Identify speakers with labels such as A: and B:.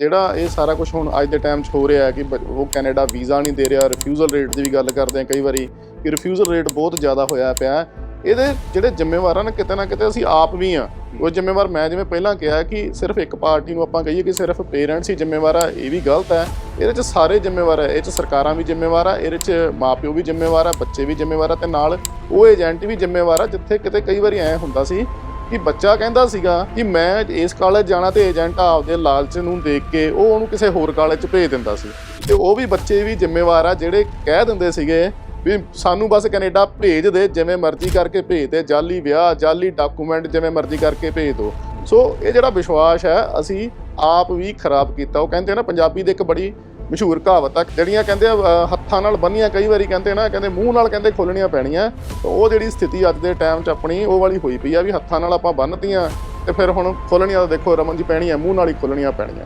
A: ਜਿਹੜਾ ਇਹ ਸਾਰਾ ਕੁਝ ਹੁਣ ਅੱਜ ਦੇ ਟਾਈਮ 'ਚ ਹੋ ਰਿਹਾ ਹੈ ਕਿ ਬ- ਉਹ ਕੈਨੇਡਾ ਵੀਜ਼ਾ ਨਹੀਂ ਦੇ ਰਿਹਾ ਰਿਫਿਊਜ਼ਲ ਰੇਟ ਦੀ ਵੀ ਗੱਲ ਕਰਦੇ ਆ ਕਈ ਵਾਰੀ ਕਿ ਰਿਫਿਊਜ਼ਲ ਰੇਟ ਬਹੁਤ ਜ਼ਿਆਦਾ ਹੋਇਆ ਪਿਆ ਇਹਦੇ ਜਿਹੜੇ ਜ਼ਿੰਮੇਵਾਰ ਆ ਨਾ, ਕਿਤੇ ਨਾ ਕਿਤੇ ਅਸੀਂ ਆਪ ਵੀ ਆ ਉਹ ਜ਼ਿੰਮੇਵਾਰ ਮੈਂ ਜਿਵੇਂ ਪਹਿਲਾਂ ਕਿਹਾ ਕਿ ਸਿਰਫ ਇੱਕ ਪਾਰਟੀ ਨੂੰ ਆਪਾਂ ਕਹੀਏ ਕਿ ਸਿਰਫ ਪੇਰੈਂਟਸ ਹੀ ਜ਼ਿੰਮੇਵਾਰ ਆ, ਇਹ ਵੀ ਗਲਤ ਹੈ। ਇਹਦੇ 'ਚ ਸਾਰੇ ਜ਼ਿੰਮੇਵਾਰ ਹੈ ਇਹ 'ਚ ਸਰਕਾਰਾਂ ਵੀ ਜ਼ਿੰਮੇਵਾਰ ਆ, ਇਹਦੇ 'ਚ ਮਾਪਿਓ ਵੀ ਜ਼ਿੰਮੇਵਾਰ ਆ, ਬੱਚੇ ਵੀ ਜ਼ਿੰਮੇਵਾਰ ਆ ਤੇ ਨਾਲ ਉਹ ਏਜੰਟ ਵੀ ਜ਼ਿੰਮੇਵਾਰ ਆ, ਜਿੱਥੇ ਕਿਤੇ ਕਈ ਵਾਰੀ ਐ ਹੁੰਦਾ ਸੀ ਕਿ ਬੱਚਾ ਕਹਿੰਦਾ ਸੀਗਾ ਕਿ ਮੈਂ ਇਸ ਕਾਲਜ ਜਾਣਾ ਤੇ ਏਜੰਟ ਆਪਦੇ ਲਾਲਚ ਨੂੰ ਦੇਖ ਕੇ ਉਹ ਉਹਨੂੰ ਕਿਸੇ ਹੋਰ ਕਾਲਜ 'ਚ ਭੇਜ ਦਿੰਦਾ ਸੀ। ਤੇ ਉਹ ਵੀ ਬੱਚੇ ਵੀ ਜ਼ਿੰਮੇਵਾਰ ਆ ਜਿਹੜੇ ਕਹਿ ਦਿੰਦੇ ਸੀਗੇ ਵੀ ਸਾਨੂੰ ਬਸ ਕੈਨੇਡਾ ਭੇਜ ਦੇ, ਜਿਵੇਂ ਮਰਜ਼ੀ ਕਰਕੇ ਭੇਜ ਦੇ ਜਾਲੀ ਵਿਆਹ ਜਾਲੀ ਡਾਕੂਮੈਂਟ ਜਿਵੇਂ ਮਰਜ਼ੀ ਕਰਕੇ ਭੇਜ ਦੋ। ਸੋ ਇਹ ਜਿਹੜਾ ਵਿਸ਼ਵਾਸ ਹੈ, ਅਸੀਂ ਆਪ ਵੀ ਖਰਾਬ ਕੀਤਾ। ਉਹ ਕਹਿੰਦੇ ਨਾ, ਪੰਜਾਬੀ ਦੇ ਇੱਕ ਬੜੀ ਮਸ਼ਹੂਰ ਕਹਾਵਤ ਆ ਜਿਹੜੀਆਂ ਕਹਿੰਦੇ ਆ, ਹੱਥਾਂ ਨਾਲ ਬੰਨੀਆਂ ਕਈ ਵਾਰੀ ਕਹਿੰਦੇ ਨਾ ਕਹਿੰਦੇ ਮੂੰਹ ਨਾਲ ਕਹਿੰਦੇ ਖੋਲਣੀਆਂ ਪੈਣੀਆਂ। ਉਹ ਜਿਹੜੀ ਸਥਿਤੀ ਅੱਜ ਦੇ ਟਾਈਮ 'ਚ ਆਪਣੀ ਉਹ ਵਾਲੀ ਹੋਈ ਪਈ ਆ ਵੀ ਹੱਥਾਂ ਨਾਲ ਆਪਾਂ ਬੰਨਤੀਆਂ ਤੇ ਫਿਰ ਹੁਣ ਖੋਲਣੀਆਂ ਤਾਂ ਦੇਖੋ ਰਮਨ ਜੀ ਪੈਣੀਆਂ ਮੂੰਹ ਨਾਲ ਹੀ ਖੋਲਣੀਆਂ ਪੈਣੀਆਂ।